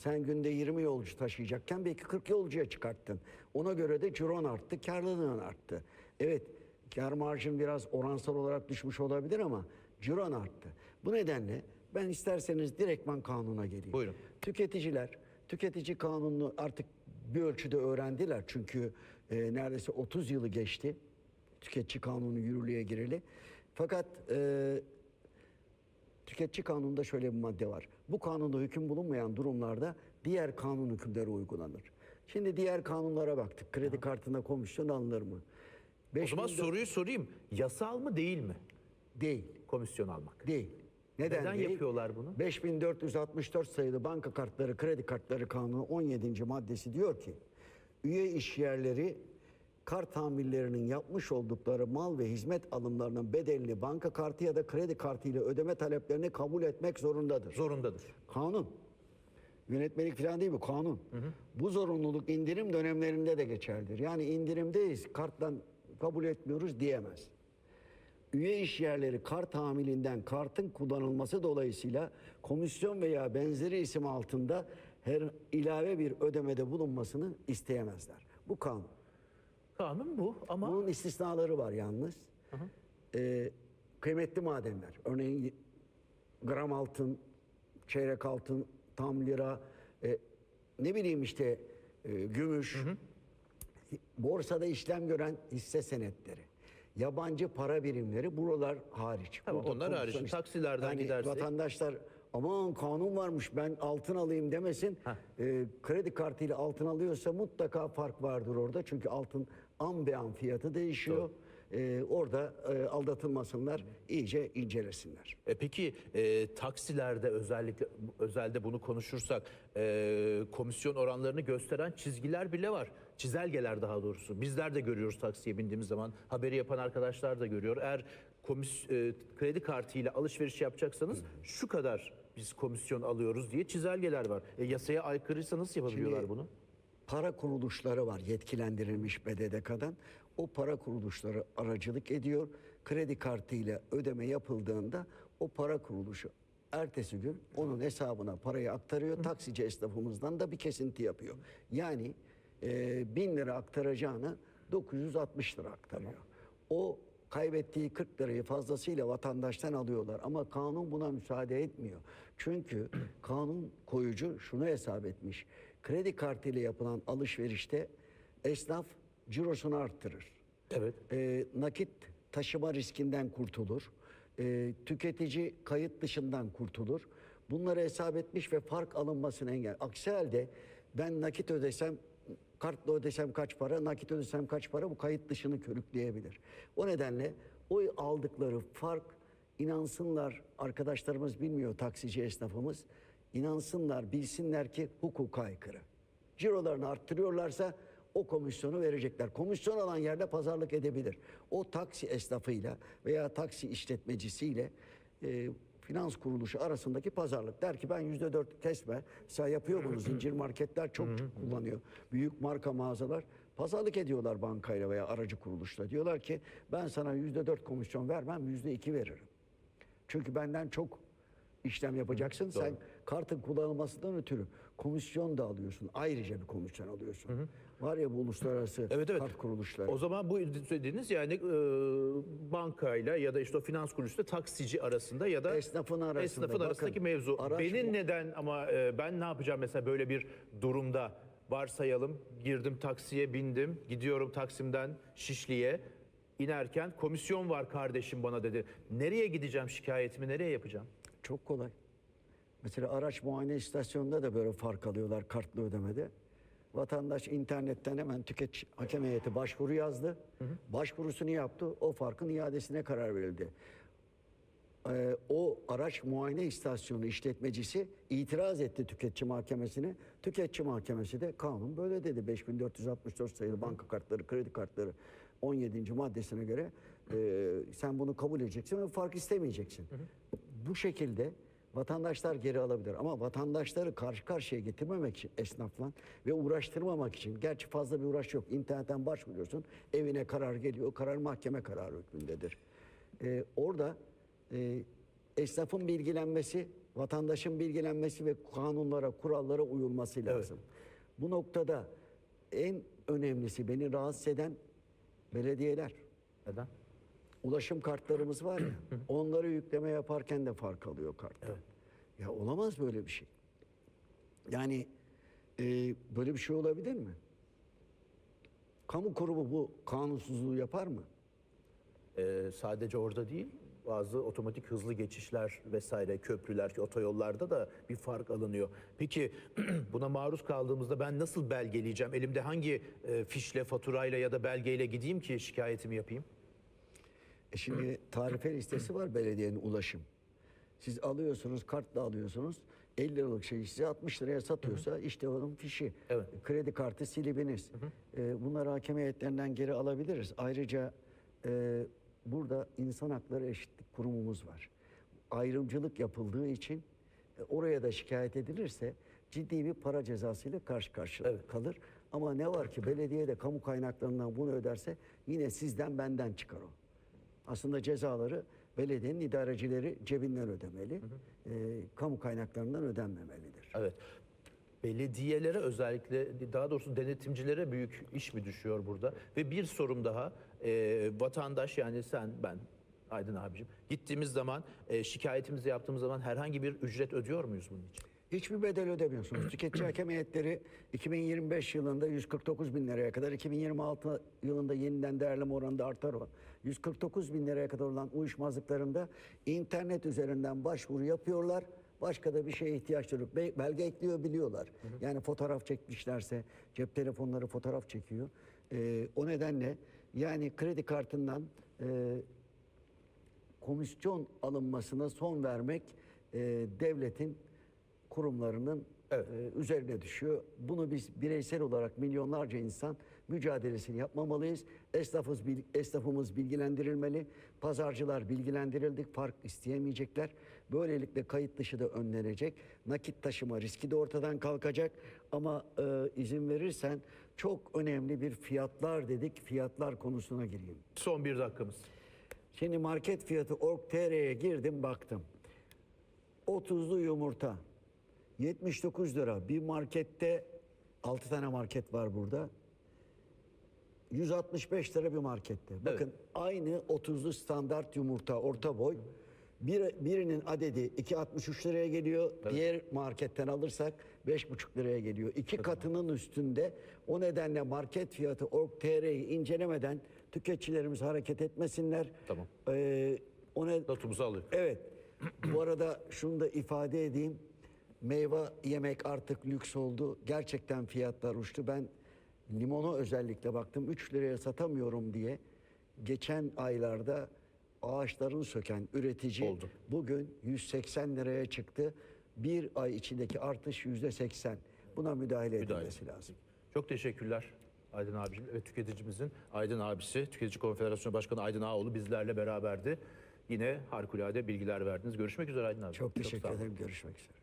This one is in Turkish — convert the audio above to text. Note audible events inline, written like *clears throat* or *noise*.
Sen günde 20 yolcu taşıyacakken belki 40 yolcuya çıkarttın. Ona göre de ciron arttı, karlılığın arttı. Evet, kar marjın biraz oransal olarak düşmüş olabilir ama ciron arttı. Bu nedenle ben isterseniz direktman kanuna geleyim. Buyurun. Tüketiciler, tüketici kanununu artık bir ölçüde öğrendiler. Çünkü e, neredeyse 30 yılı geçti. Tüketici kanunu yürürlüğe gireli. Fakat e, Tüketici kanununda şöyle bir madde var. Bu kanunda hüküm bulunmayan durumlarda diğer kanun hükümleri uygulanır. Şimdi diğer kanunlara baktık. Kredi kartına komisyon alınır mı? O zaman 5004 soruyu sorayım. Yasal mı değil mi değil. komisyon almak? Değil. Neden, Neden değil? yapıyorlar bunu? 5464 sayılı banka kartları, kredi kartları kanunu 17. maddesi diyor ki üye işyerleri kart tamirlerinin yapmış oldukları mal ve hizmet alımlarının bedelini banka kartı ya da kredi kartı ile ödeme taleplerini kabul etmek zorundadır. Zorundadır. Kanun. Yönetmelik falan değil bu kanun. Bu zorunluluk indirim dönemlerinde de geçerlidir. Yani indirimdeyiz karttan kabul etmiyoruz diyemez. Üye iş yerleri kart hamilinden kartın kullanılması dolayısıyla komisyon veya benzeri isim altında her ilave bir ödemede bulunmasını isteyemezler. Bu kanun. Kanun bu ama Bunun istisnaları var yalnız. Ee, kıymetli madenler. Örneğin gram altın, çeyrek altın, tam lira, e, ne bileyim işte e, gümüş, borsada işlem gören hisse senetleri, yabancı para birimleri buralar hariç. Tamam, Burada onlar hariç. işte- Taksilerden gidersek- Vatandaşlar aman kanun varmış ben altın alayım demesin. E, kredi kartıyla altın alıyorsa mutlaka fark vardır orada. Çünkü altın an be an fiyatı değişiyor. E, orada e, aldatılmasınlar, iyice incelesinler. E peki e, taksilerde özellikle özelde bunu konuşursak e, komisyon oranlarını gösteren çizgiler bile var. Çizelgeler daha doğrusu. Bizler de görüyoruz taksiye bindiğimiz zaman. Haberi yapan arkadaşlar da görüyor. Eğer komis, e, kredi kartıyla alışveriş yapacaksanız şu kadar biz komisyon alıyoruz diye çizelgeler var. E, yasaya aykırıysa nasıl yapabiliyorlar Şimdi- bunu? Para kuruluşları var yetkilendirilmiş BDDK'dan. O para kuruluşları aracılık ediyor. Kredi kartıyla ödeme yapıldığında o para kuruluşu ertesi gün onun hesabına parayı aktarıyor. Taksici esnafımızdan da bir kesinti yapıyor. Yani e, 1000 lira aktaracağını 960 lira aktarıyor. O kaybettiği 40 lirayı fazlasıyla vatandaştan alıyorlar ama kanun buna müsaade etmiyor. Çünkü *clears throat* kanun koyucu şunu hesap etmiş. Kredi kartıyla yapılan alışverişte esnaf cirosunu arttırır. Evet. Ee, nakit taşıma riskinden kurtulur. Ee, tüketici kayıt dışından kurtulur. Bunları hesap etmiş ve fark alınmasını engel. Aksi halde ben nakit ödesem kartla ödesem kaç para, nakit ödesem kaç para bu kayıt dışını körükleyebilir. O nedenle o aldıkları fark inansınlar arkadaşlarımız bilmiyor taksici esnafımız. İnansınlar bilsinler ki hukuka aykırı. Cirolarını arttırıyorlarsa o komisyonu verecekler. Komisyon alan yerde pazarlık edebilir. O taksi esnafıyla veya taksi işletmecisiyle e, finans kuruluşu arasındaki pazarlık. Der ki ben yüzde dört kesme. Mesela yapıyor bunu zincir marketler çok çok kullanıyor. Büyük marka mağazalar pazarlık ediyorlar bankayla veya aracı kuruluşla. Diyorlar ki ben sana yüzde dört komisyon vermem yüzde iki veririm. Çünkü benden çok işlem yapacaksın. Sen kartın kullanılmasından ötürü komisyon da alıyorsun. Ayrıca bir komisyon alıyorsun. Var ya bu uluslararası Evet evet. kart kuruluşları. O zaman bu söylediğiniz yani e, bankayla ya da işte o finans kuruluşuyla taksici arasında ya da Esnafın arasında. esnafın Bakın, arasındaki mevzu. Benim bu- neden ama e, ben ne yapacağım mesela böyle bir durumda varsayalım girdim taksiye bindim gidiyorum Taksim'den Şişli'ye inerken komisyon var kardeşim bana dedi. Nereye gideceğim şikayetimi nereye yapacağım? Çok kolay. Mesela araç muayene istasyonunda da böyle fark alıyorlar kartlı ödemede. Vatandaş internetten hemen tüketici hakem heyeti başvuru yazdı. Başvurusunu yaptı. O farkın iadesine karar verildi. Ee, o araç muayene istasyonu işletmecisi itiraz etti tüketici mahkemesine. Tüketici mahkemesi de kanun böyle dedi. 5464 sayılı banka kartları, kredi kartları 17. maddesine göre e, sen bunu kabul edeceksin ve fark istemeyeceksin. Bu şekilde vatandaşlar geri alabilir. Ama vatandaşları karşı karşıya getirmemek için esnafla ve uğraştırmamak için gerçi fazla bir uğraş yok. İnternetten başvuruyorsun evine karar geliyor. O karar mahkeme kararı hükmündedir. Ee, orada e, esnafın bilgilenmesi Vatandaşın bilgilenmesi ve kanunlara, kurallara uyulması lazım. Bu noktada en önemlisi beni rahatsız eden belediyeler. Neden? Ulaşım kartlarımız var ya, onları yükleme yaparken de fark alıyor kartta. Ya olamaz böyle bir şey. Yani e, böyle bir şey olabilir mi? Kamu kurumu bu kanunsuzluğu yapar mı? Ee, sadece orada değil, bazı otomatik hızlı geçişler vesaire, köprüler, otoyollarda da bir fark alınıyor. Peki *clears throat* buna maruz kaldığımızda ben nasıl belgeleyeceğim? Elimde hangi e, fişle, faturayla ya da belgeyle gideyim ki şikayetimi yapayım? E şimdi tarife listesi var belediyenin ulaşım. Siz alıyorsunuz, kartla alıyorsunuz. 50 liralık şeyi size 60 liraya satıyorsa işte onun fişi. Evet. Kredi kartı silibiniz. E, bunları hakem heyetlerinden geri alabiliriz. Ayrıca e, burada insan hakları eşitlik kurumumuz var. Ayrımcılık yapıldığı için e, oraya da şikayet edilirse ciddi bir para cezasıyla karşı karşıya Evet. kalır. Ama ne var ki belediye de kamu kaynaklarından bunu öderse yine sizden benden çıkar o. Aslında cezaları belediyenin idarecileri cebinden ödemeli. Ee, kamu kaynaklarından ödenmemelidir. Evet. Belediyelere özellikle daha doğrusu denetimcilere büyük iş mi düşüyor burada? Ve bir sorum daha e, vatandaş yani sen ben Aydın abicim gittiğimiz zaman e, şikayetimizi yaptığımız zaman herhangi bir ücret ödüyor muyuz bunun için? Hiçbir bedel ödemiyorsunuz. *clears throat* Tüketici hakem heyetleri 2025 yılında 149 bin liraya kadar, 2026 yılında yeniden değerleme oranında artar o. 149 bin liraya kadar olan uyuşmazlıklarında internet üzerinden başvuru yapıyorlar. Başka da bir şeye ihtiyaçları yok. Be- Belge ekliyor biliyorlar. Yani fotoğraf çekmişlerse cep telefonları fotoğraf çekiyor. Ee, o nedenle yani kredi kartından e, komisyon alınmasına son vermek e, devletin kurumlarının Evet. e, üzerine düşüyor. Bunu biz bireysel olarak milyonlarca insan mücadelesini yapmamalıyız. Esnafımız, bil- esnafımız bilgilendirilmeli. Pazarcılar bilgilendirildik. Fark isteyemeyecekler. Böylelikle kayıt dışı da önlenecek. Nakit taşıma riski de ortadan kalkacak. Ama e, izin verirsen çok önemli bir fiyatlar dedik. Fiyatlar konusuna gireyim. Son bir dakikamız. Şimdi market fiyatı org.tr'ye girdim baktım. 30'lu yumurta 79 lira. Bir markette 6 tane market var burada. 165 lira bir markette. Bakın aynı 30'lu standart yumurta orta boy. Bir, birinin adedi 2.63 liraya geliyor. Diğer marketten alırsak 5.5 liraya geliyor. İki katının üstünde. O nedenle market fiyatı org.tr'yi incelemeden tüketicilerimiz hareket etmesinler. Tamam. Ee, o ne, Notumuzu alıyor. Evet. Bu arada şunu da ifade edeyim. Meyve yemek artık lüks oldu. Gerçekten fiyatlar uçtu. Ben limonu özellikle baktım 3 liraya satamıyorum diye geçen aylarda ağaçlarını söken üretici Oldu. bugün 180 liraya çıktı. Bir ay içindeki artış yüzde 80. Buna müdahale, Müdahale. edilmesi lazım. Çok teşekkürler Aydın abicim ve tüketicimizin Aydın abisi, Tüketici Konfederasyonu Başkanı Aydın Ağoğlu bizlerle beraberdi. Yine harikulade bilgiler verdiniz. Görüşmek üzere Aydın abi. Çok teşekkür olun. ederim. Görüşmek üzere.